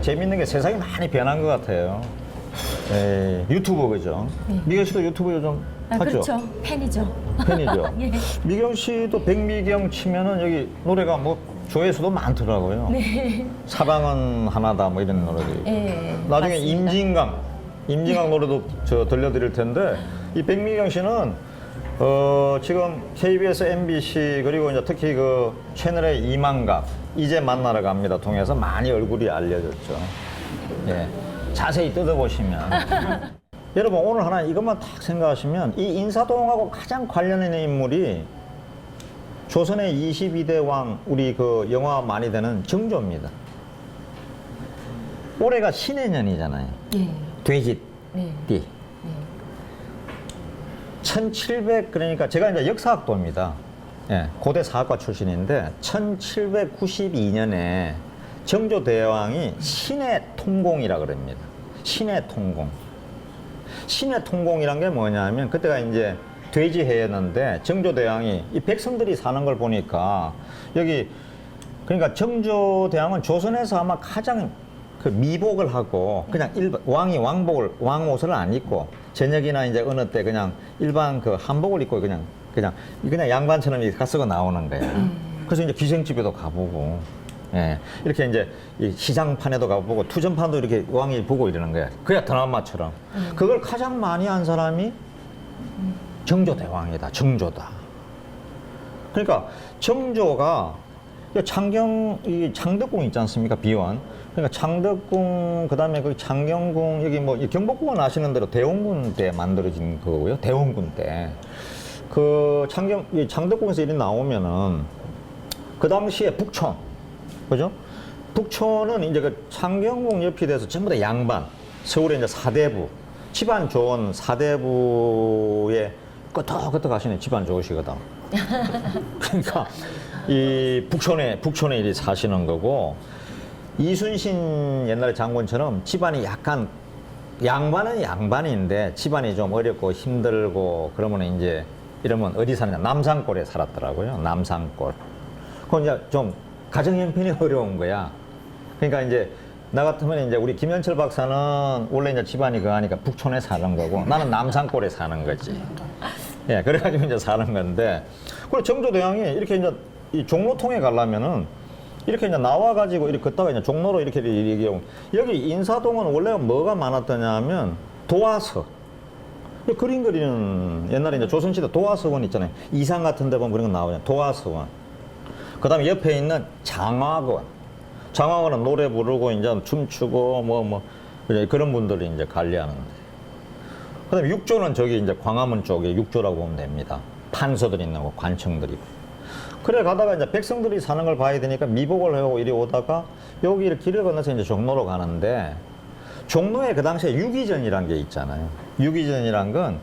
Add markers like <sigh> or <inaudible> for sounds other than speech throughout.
재밌는 게 세상이 많이 변한 것 같아요. 에, 유튜브 그죠? 미경 씨도 유튜브 요즘 아, 하죠? 그렇죠. 팬이죠. 팬이죠. <laughs> 예. 미경 씨도 백미경 치면은 여기 노래가 뭐 조회수도 많더라고요. 네. 사랑은 하나다 뭐 이런 노래들이. 예. 나중에 맞습니다. 임진강, 임진강 노래도 저 들려드릴 텐데 이 백미경 씨는 어 지금 KBS, MBC 그리고 이제 특히 그 채널의 이만각 이제 만나러 갑니다 통해서 많이 얼굴이 알려졌죠. 예, 자세히 뜯어보시면. <laughs> 여러분 오늘 하나 이것만 딱 생각하시면 이 인사동하고 가장 관련 있는 인물이 조선의 22대 왕 우리 그 영화 많이 되는 정조입니다. 올해가 신해년이잖아요. 예. 돼지띠. 네. 1700 그러니까 제가 이제 역사학도입니다. 예, 고대 사학과 출신인데 1792년에 정조 대왕이 신의 통공이라 그럽니다. 신의 통공. 신의 통공이란 게 뭐냐면 그때가 이제 돼지 해였는데 정조 대왕이 이 백성들이 사는 걸 보니까 여기 그러니까 정조 대왕은 조선에서 아마 가장 그 미복을 하고 그냥 일반 왕이 왕복을 왕 옷을 안 입고 저녁이나 이제 어느 때 그냥 일반 그 한복을 입고 그냥 그냥 그냥 양반처럼 이렇게 쓰고 나오는 거예요. 그래서 이제 기생집에도 가보고 예 이렇게 이제 이 시장판에도 가보고 투전판도 이렇게 왕이 보고 이러는 거야. 그야 드라마처럼 그걸 가장 많이 한 사람이 정조 대왕이다. 정조다. 그러니까 정조가 이 창경 이 창덕궁 있지 않습니까 비원 그러니까 창덕궁 그다음에 그 창경궁 여기 뭐이 경복궁은 아시는 대로 대원군 때 만들어진 거고요 대원군 때 그 창경 이 창덕궁에서 이리 나오면은 그 당시에 북촌 그죠? 북촌은 이제 그 창경궁 옆이 돼서 전부 다 양반 서울에 이제 사대부 집안 좋은 사대부의 끄떡끄떡 하시는 집안 좋으시거든. <laughs> 그러니까 이 북촌에 북촌에 이리 사시는 거고 이순신 옛날에 장군처럼 집안이 약간 양반은 양반인데 집안이 좀 어렵고 힘들고 그러면 이제 이러면 어디 사느냐? 남산골에 살았더라고요. 남산골. 그건 이제 좀 가정 형편이 <laughs> 어려운 거야. 그러니까 이제 나 같으면 이제 우리 김현철 박사는 원래 이제 집안이 그거 하니까 북촌에 사는 거고 나는 남산골에 사는 거지. 예, 그래가지고 이제 사는 건데, 그리고 정조대왕이 이렇게 이제 이 종로통에 가려면은 이렇게 이제 나와가지고 이렇게 걷다가 이제 종로로 이렇게 이렇게 여기 인사동은 원래 뭐가 많았더냐면 도화서. 이 그림 그리는 옛날에 이제 조선시대 도화서원 있잖아요. 이상 같은 데 보면 그런 거 나오잖아요. 도화서원. 그 다음에 옆에 있는 장화원. 장화원은 노래 부르고 이제 춤추고 뭐, 뭐, 그런 분들이 이제 관리하는 그 다음에 육조는 저기 이제 광화문 쪽에 육조라고 보면 됩니다. 판서들 있는 거, 관청들이. 그래 가다가 이제 백성들이 사는 걸 봐야 되니까 미복을 하고 이리 오다가 여기 이렇게 길을 건너서 이제 종로로 가는데 종로에 그 당시에 유기전이란 게 있잖아요. 유기전이란 건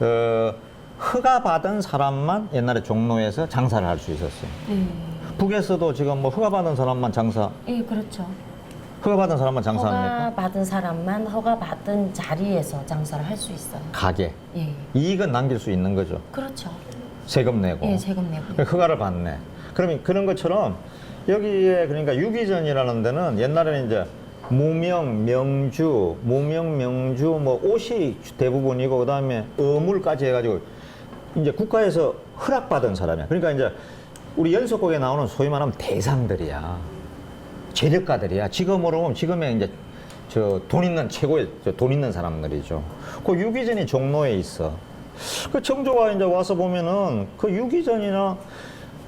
어, 허가 받은 사람만 옛날에 종로에서 장사를 할 수 있었어요. 예. 북에서도 지금 뭐 허가 받은 사람만 장사, 예, 그렇죠. 허가 받은 사람만 장사합니까? 허가 받은 사람만 허가 받은 자리에서 장사를 할 수 있어요. 가게. 예. 이익은 남길 수 있는 거죠. 그렇죠. 세금 내고. 예, 세금 내고. 그러니까 허가를 받네. 그러면 그런 것처럼 여기에 그러니까 유기전이라는 데는 옛날에는 이제 무명, 명주, 무명, 명주 뭐 옷이 대부분이고 그다음에 어물까지 해가지고 이제 국가에서 허락받은 사람이야. 그러니까 이제 우리 연속곡에 나오는 소위 말하면 대상들이야. 재력가들이야. 지금으로 보면 지금의 이제 저 돈 있는 최고의 저돈 있는 사람들이죠. 그 유기전이 종로에 있어. 그 정조가 이제 와서 보면은 그 유기전이나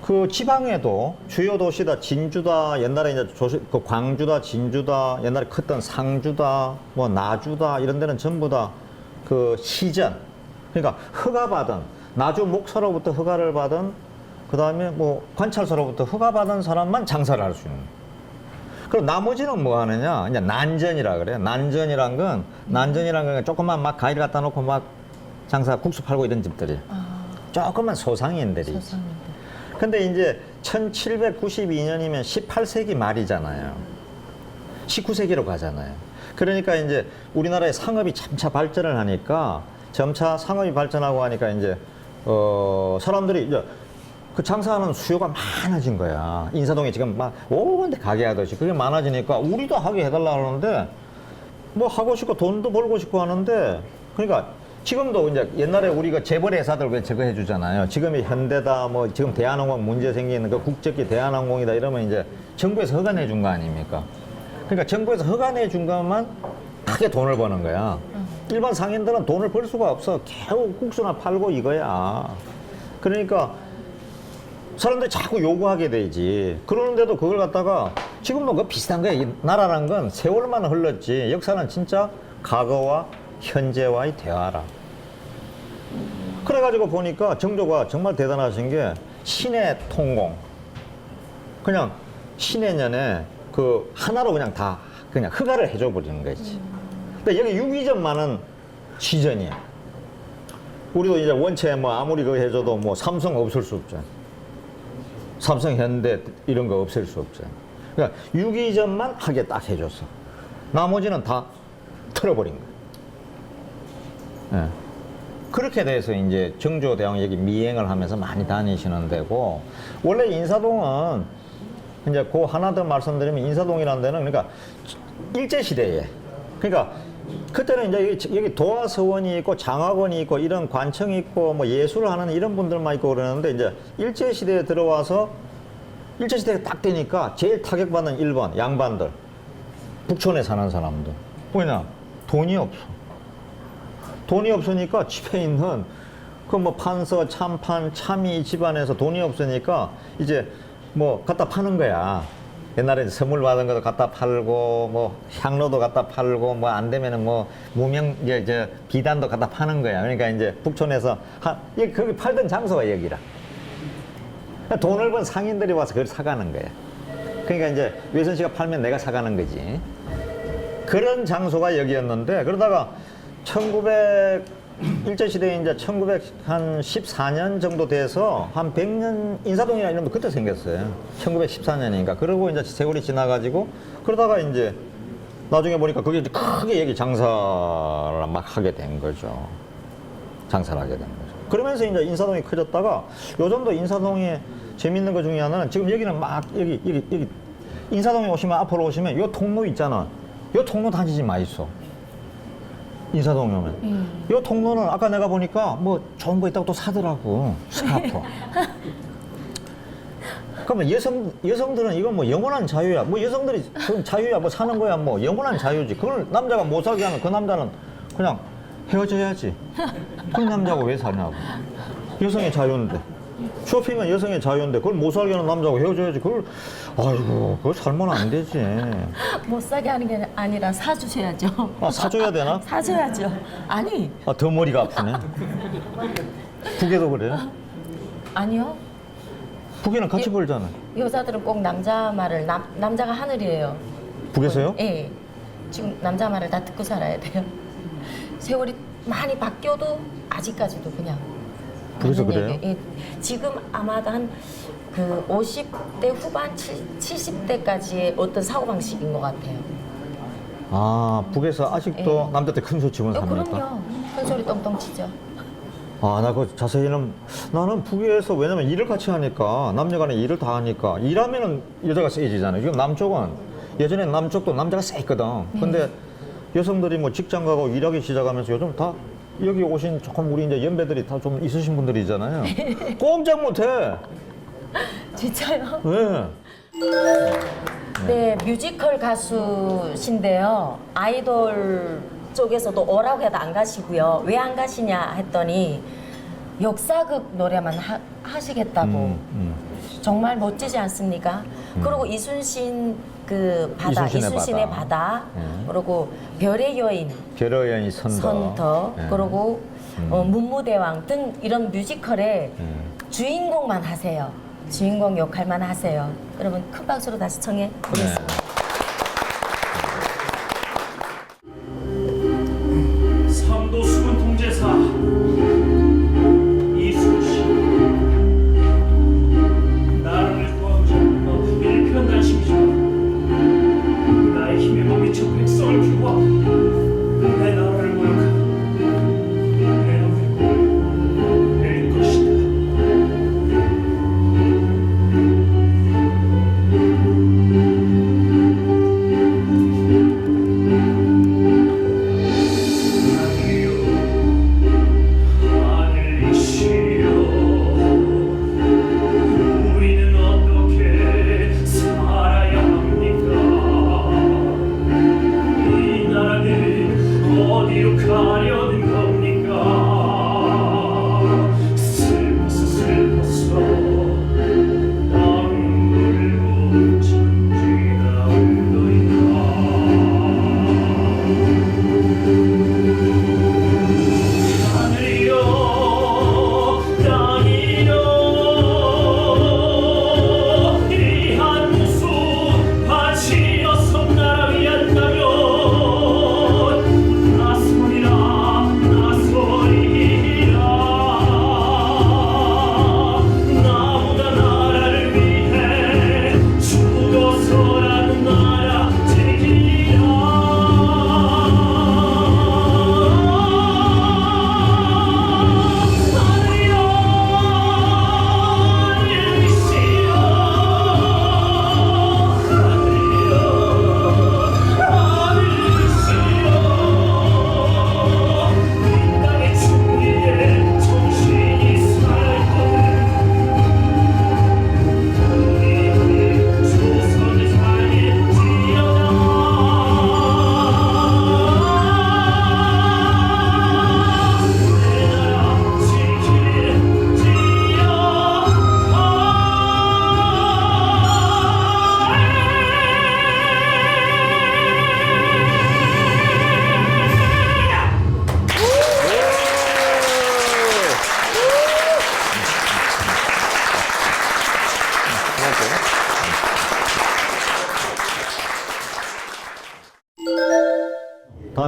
그 지방에도 주요 도시다 진주다 옛날에 이제 조시, 그 광주다 진주다 옛날에 컸던 상주다 뭐 나주다 이런 데는 전부 다 그 시전 그러니까 허가 받은 나주 목사로부터 허가를 받은 그 다음에 뭐 관찰소로부터 허가 받은 사람만 장사를 할 수 있는. 그럼 나머지는 뭐 하느냐? 이제 난전이라 그래요. 난전이란 건, 난전이란 건 조금만 막 과일 갖다 놓고 막 장사 국수 팔고 이런 집들이. 아, 조금만 소상인들이. 세상인데. 근데 이제 1792년이면 18세기 말이잖아요. 19세기로 가잖아요. 그러니까 이제 우리나라의 상업이 점차 발전을 하니까 점차 상업이 발전하고 하니까 이제 어 사람들이 이제 그 장사하는 수요가 많아진 거야. 인사동에 지금 막 오건데 가게 하듯이 그게 많아지니까 우리도 하게 해달라 하는데 뭐 하고 싶고 돈도 벌고 싶고 하는데 그러니까 지금도 이제 옛날에 우리가 재벌 회사들 왜 저거 해 주잖아요. 지금이 현대다 뭐 지금 대한항공 문제 생기는 그 국적기 대한항공이다 이러면 이제 정부에서 허가내 준 거 아닙니까? 그러니까 정부에서 허가내 준 것만 크게 돈을 버는 거야. 일반 상인들은 돈을 벌 수가 없어. 겨우 국수나 팔고 이거야. 그러니까 사람들이 자꾸 요구하게 되지. 그러는데도 그걸 갖다가 지금도 그 비슷한 거야. 이 나라란 건 세월만 흘렀지. 역사는 진짜 과거와 현재와의 대화라. 그래가지고 보니까 정조가 정말 대단하신 게 신의 통공. 그냥 신의 년에 그 하나로 그냥 다 그냥 허가를 해줘 버리는 거지. 근데 여기 유기전만은 시전이야. 우리도 이제 원체 뭐 아무리 그거 해줘도 뭐 삼성 없을 수 없잖아. 삼성, 현대 이런 거 없앨 수 없잖아. 그러니까 유기전만 하게 딱 해줬어. 나머지는 다 틀어버린 거야. 예. 그렇게 돼서 이제 정조 대왕 여기 미행을 하면서 많이 다니시는 데고 원래 인사동은 이제 그 하나 더 말씀드리면 인사동이라는 데는 그러니까 일제 시대에. 그러니까 그때는 이제 여기, 도화서원이 있고 장학원이 있고 이런 관청이 있고 뭐 예술을 하는 이런 분들만 있고 그러는데 이제 일제 시대에 들어와서 일제 시대가 딱 되니까 제일 타격받는 일본 양반들. 북촌에 사는 사람들. 왜냐 돈이 없어 돈이 없으니까 집에 있는 그 뭐 판서, 참판, 참이 집안에서 돈이 없으니까 이제 뭐 갖다 파는 거야. 옛날에 이제 선물 받은 것도 갖다 팔고 뭐 향로도 갖다 팔고 뭐 안 되면은 뭐 무명 이제 저 비단도 갖다 파는 거야. 그러니까 이제 북촌에서 한 여기 거기 팔던 장소가 여기라. 돈을 번 상인들이 와서 그걸 사가는 거야. 그러니까 이제 외선 씨가 팔면 내가 사가는 거지. 그런 장소가 여기였는데 그러다가 1900 일제 시대에 이제 1914년 정도 돼서 한 100년 인사동이나 이런 거 그때 생겼어요. 1914년이니까. 그러고 이제 세월이 지나가지고 그러다가 이제 나중에 보니까 그게 이제 크게 여기 장사를 막 하게 된 거죠. 장사를 하게 된 거죠. 그러면서 이제 인사동이 커졌다가 요즘도 인사동에 재밌는 것 중에 하나는 지금 여기는 막 여기 여기 여기 인사동에 오시면 앞으로 오시면 요 통로 있잖아. 요 통로 다니지 마 있어. 인사동에 오면. 요 통로는 아까 내가 보니까 뭐 좋은 거 있다고 또 사더라고. 스카프. <laughs> 그러면 여성 여성들은 이건 뭐 영원한 자유야. 뭐 여성들이 그건 자유야. 뭐 사는 거야. 뭐 영원한 자유지. 그걸 남자가 못 살게 하면 그 남자는 그냥 헤어져야지. 그 남자가 왜 사냐고. 여성의 자유인데. 쇼핑은 여성의 자유인데 그걸 못 살게 하는 남자하고 헤어져야지. 그걸 아이고 그걸 살면 안 되지. <laughs> 못 사게 하는 게 아니라 사주셔야죠. 아 사줘야 되나? <laughs> 사줘야죠. 아니 아 더 머리가 아프네. 북에도 그래. 아니요. 북에는 같이 벌잖아. 여자들은 꼭 남자 말을 남 남자가 하늘이에요. 북에서요? 예. 지금 남자 말을 다 듣고 살아야 돼요. 세월이 많이 바뀌어도 아직까지도 그냥. 그래서 그래요? 예. 지금 아마도 한 그 50대 후반 70대까지의 어떤 사고 방식인 것 같아요. 아 북에서 아직도 예. 남자들 큰 소리 치고 어, 삽니까? 그럼요. 큰 소리 똥똥 치죠. 아, 나 그 자세히는 나는 북에서 왜냐면 일을 같이 하니까 남녀간에 일을 다 하니까 일하면은 여자가 세지잖아요. 지금 남쪽은 예전에 남쪽도 남자가 세거든. 근데 여성들이 뭐 직장 가고 일하기 시작하면서 요즘 다 여기 오신 조금 우리 이제 연배들이 다 좀 있으신 분들이잖아요. <laughs> 꼼짝 못해. 진짜요? 왜? 네, 뮤지컬 가수신데요. 아이돌 쪽에서도 오라고 해도 안 가시고요. 왜 안 가시냐 했더니 역사극 노래만 하, 하시겠다고. 음, 음. 정말 멋지지 않습니까? 그리고 이순신 그 바다, 이순신의 이순신의, 바다. 바다, 음. 그리고 별의 여인, 별여연이 선더. 선터, 예. 그리고 어, 문무대왕 등 이런 뮤지컬의 예. 주인공만 하세요. 주인공 역할만 하세요. 여러분 큰 박수로 다시 청해 보겠습니다. 네.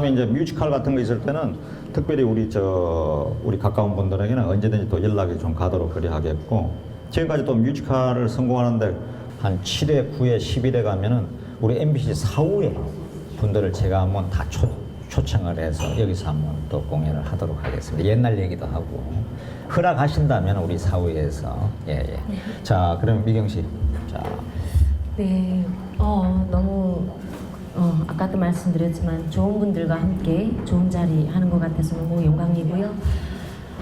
다음에 이제 뮤지컬 같은 거 있을 때는 특별히 우리 저 우리 가까운 분들에게는 언제든지 또 연락이 좀 가도록 그리 하겠고 지금까지 또 뮤지컬을 성공하는데 한 7회, 9회, 10일에 가면은 우리 MBC 사후에 분들을 제가 한번 다 초, 초청을 해서 여기서 한번 또 공연을 하도록 하겠습니다. 옛날 얘기도 하고. 허락하신다면 우리 사후에서. 예 예. 자 그럼 미경 씨, 자. 네, 어, 너무 어, 아까도 말씀드렸지만 좋은 분들과 함께 좋은 자리 하는 것 같아서 너무 영광이고요.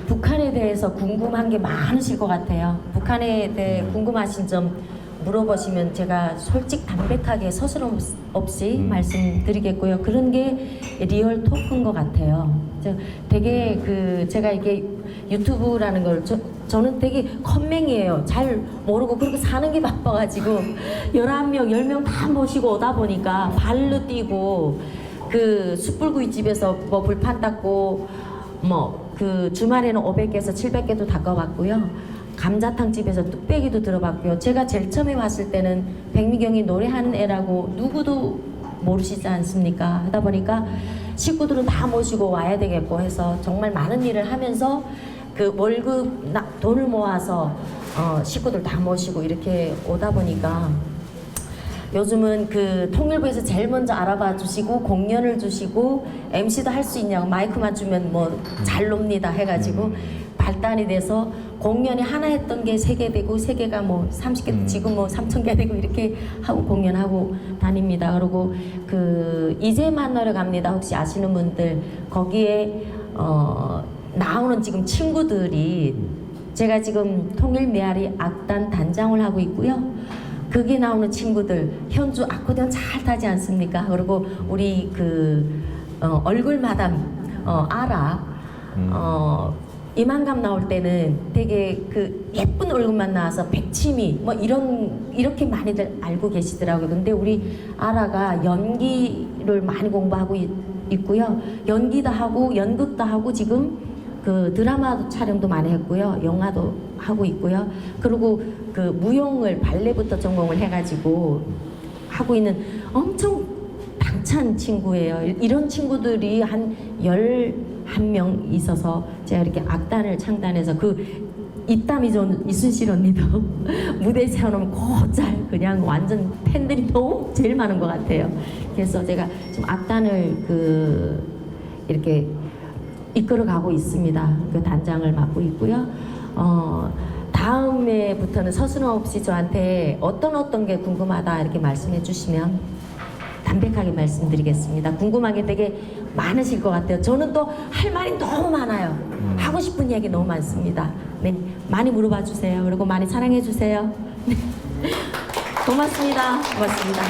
북한에 대해서 궁금한 게 많으실 것 같아요. 북한에 대해 궁금하신 점 물어보시면 제가 솔직 담백하게 서스럼 없이 음. 말씀드리겠고요. 그런 게 리얼 토크인 것 같아요. 저 되게 그 제가 이게 유튜브라는 걸 저, 저는 되게 컴맹이에요. 잘 모르고 그렇게 사는 게 바빠가지고 <laughs> 11명, 10명 다 모시고 오다 보니까 발로 뛰고 그 숯불구이 집에서 뭐 불판 닦고 뭐 그 주말에는 500개에서 700개도 닦아봤고요. 감자탕 집에서 뚝배기도 들어봤고요. 제가 제일 처음에 왔을 때는 백미경이 노래하는 애라고 누구도 모르시지 않습니까? 하다 보니까 식구들은 다 모시고 와야 되겠고 해서 정말 많은 일을 하면서 그 월급 나- 돈을 모아서 어, 식구들 다 모시고 이렇게 오다 보니까 요즘은 그 통일부에서 제일 먼저 알아봐 주시고 공연을 주시고 MC도 할 수 있냐고 마이크만 주면 뭐 잘 놉니다 해가지고 발단이 돼서 공연이 하나 했던 게 세 개 되고 세 개가 뭐 30개 지금 뭐 3천 개 되고 이렇게 하고 공연하고 다닙니다. 그리고 그 이제 만나러 갑니다. 혹시 아시는 분들 거기에 어 나오는 지금 친구들이 제가 지금 통일 메아리 악단 단장을 하고 있고요. 거기 나오는 친구들 현주 아코디언 잘 타지 않습니까? 그리고 우리 그 어, 얼굴 마담 어, 알아 음. 어, 이만감 나올 때는 되게 그 예쁜 얼굴만 나와서 백치미 뭐 이런 이렇게 많이들 알고 계시더라고요. 근데 우리 아라가 연기를 많이 공부하고 있, 있고요. 연기도 하고 연극도 하고 지금 그 드라마 촬영도 많이 했고요. 영화도 하고 있고요. 그리고 그 무용을 발레부터 전공을 해가지고 하고 있는 엄청 당찬 친구예요. 이런 친구들이 한 11명 있어서 제가 이렇게 악단을 창단해서 그 좋은 이순실 언니도 <laughs> 무대 세워놓으면 곧잘 그냥 완전 팬들이 너무 제일 많은 것 같아요. 그래서 제가 지금 악단을 그 이렇게 이끌어 가고 있습니다. 그 단장을 맡고 있고요. 어, 다음에부터는 서슴 없이 저한테 어떤 어떤 게 궁금하다 이렇게 말씀해 주시면 담백하게 말씀드리겠습니다. 궁금한 게 되게 많으실 것 같아요. 저는 또 할 말이 너무 많아요. 하고 싶은 얘기 너무 많습니다. 네, 많이 물어봐 주세요. 그리고 많이 사랑해 주세요. 네. 고맙습니다. 고맙습니다.